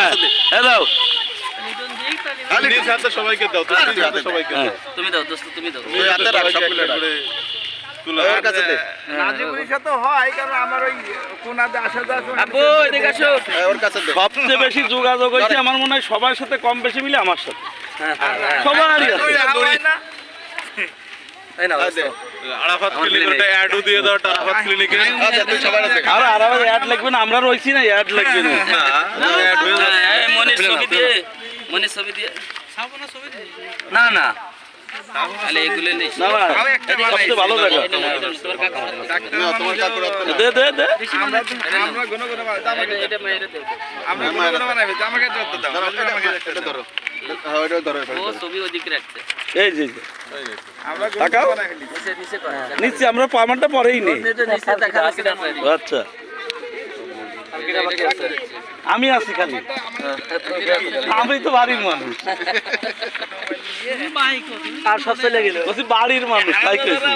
হ্যাঁ। দাও সবাইকে দাও সবাইকে দাও। হ্যাঁ তুমি দাও দোস্ত তুমি দাও। হয়। সবচেয়ে বেশি যোগাযোগ হয়েছে আমার মনে হয় সবার সাথে কম বেশি মিলে আমার সাথে। সবারই হয় না এই নাও দে। আরাফাত ক্লিনিক অ্যাডও দিয়ে দাও আরাফাত ক্লিনিকে আর আর আবার অ্যাড লাগবে না আমরা রয়েছি না অ্যাড লাগবে না। ছবি দিয়ে ছবি দিয়ে। না না। আমরা পামারটা পরেই নেই। আচ্ছা। আমি আছি খালি। আমি তো বাড়ির মানুষ। আর সব চলে গেল। বলছি বাড়ির মানুষ তাই কেছি